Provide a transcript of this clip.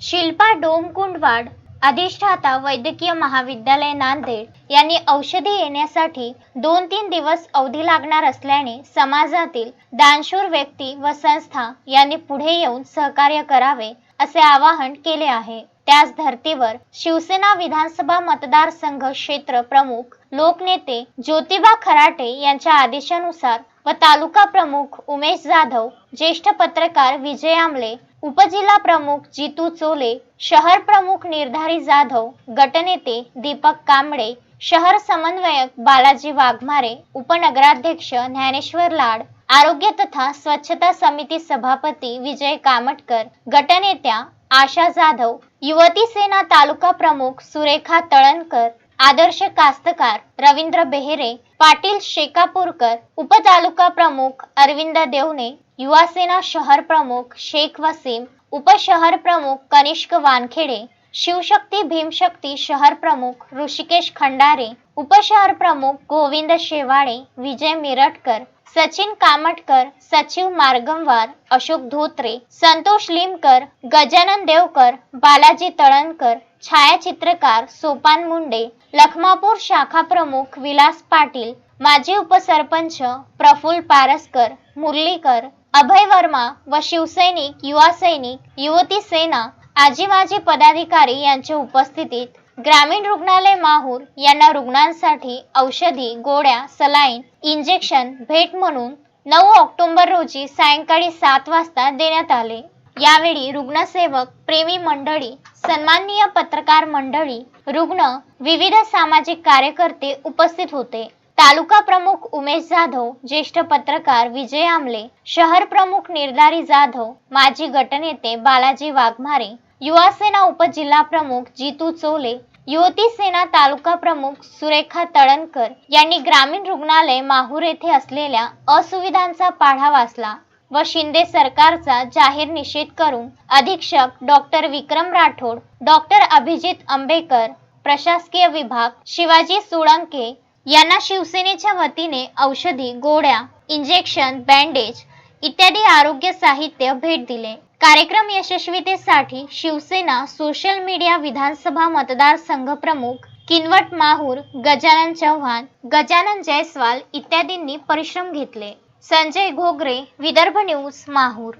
शिल्पा डोमकुंडवाड अधिष्ठाता वैद्यकीय महाविद्यालय नांदेड यांनी औषधी येण्यासाठी दोन तीन दिवस अवधी लागणार असल्याने समाजातील दानशूर व्यक्ती व संस्था यांनी पुढे येऊन सहकार्य करावे असे आवाहन केले आहे. त्याच धर्तीवर शिवसेना विधानसभा मतदारसंघ क्षेत्र प्रमुख लोकनेते ज्योतिबा खराटे यांच्या आदेशानुसार व तालुका प्रमुख उमेश जाधव ज्येष्ठ पत्रकार विजय आमले उपजिल्हा प्रमुख जितू चोले शहर प्रमुख निर्धारी जाधव गटनेते दीपक कांबळे शहर समन्वयक बालाजी वाघमारे उपनगराध्यक्ष ज्ञानेश्वर लाड आरोग्य तथा स्वच्छता समिती सभापती विजय कामटकर गटनेत्या आशा जाधव युवती सेना तालुका प्रमुख सुरेखा तळणकर आदर्श कास्तकार रवींद्र बेहेरे पाटील शेकापूरकर उपतालुका प्रमुख अरविंद देवणे युवा सेना शहर प्रमुख शेख वसीम उपशहर प्रमुख कनिष्क वानखेडे शिवशक्ती भीमशक्ती शहर प्रमुख ऋषिकेश खंडारे उपशहर प्रमुख गोविंद शेवाळे विजय मिरटकर सचिन कामटकर सचिव मार्गमवार अशोक धोत्रे संतोष लिमकर गजानन देवकर बालाजी तळणकर छायाचित्रकार सोपान मुंडे लखमापूर शाखा प्रमुख विलास पाटील माजी उपसरपंच प्रफुल पारसकर मुरलीकर अभय वर्मा व शिवसैनिक युवा सैनिक युवती सेना आजी माजी पदाधिकारी यांच्या उपस्थितीत ग्रामीण रुग्णालय माहूर यांना रुग्णांसाठी औषधी गोळ्या सलाईन इंजेक्शन भेट म्हणून नऊ ऑक्टोबर रोजी सायंकाळी सात वाजता देण्यात आले. यावेळी रुग्णसेवक प्रेमी मंडळी सन्माननीय पत्रकार मंडळी रुग्ण विविध सामाजिक कार्यकर्ते उपस्थित होते. तालुका प्रमुख उमेश जाधव ज्येष्ठ पत्रकार विजय आमले शहर प्रमुख निर्धारी जाधव माजी गटनेते बालाजी वाघमारे युवा सेना उपजिल्हा प्रमुख जितू चोले युवती सेना तालुका प्रमुख सुरेखा तळणकर यांनी ग्रामीण रुग्णालय माहूर येथे असलेल्या असुविधांचा पाढा वाचला व शिंदे सरकारचा जाहीर निषेध करून अधीक्षक डॉक्टर विक्रम राठोड डॉक्टर अभिजित आंबेकर प्रशासकीय विभाग शिवाजी सुळंके यांना शिवसेनेच्या वतीने औषधी गोळ्या इंजेक्शन बँडेज इत्यादी आरोग्य साहित्य भेट दिले. कार्यक्रम यशस्वीतेसाठी शिवसेना सोशल मीडिया विधानसभा मतदारसंघ प्रमुख किनवट माहूर गजानन चव्हाण गजानन जयस्वाल इत्यादींनी परिश्रम घेतले. संजय घोगरे विदर्भ न्यूज माहूर.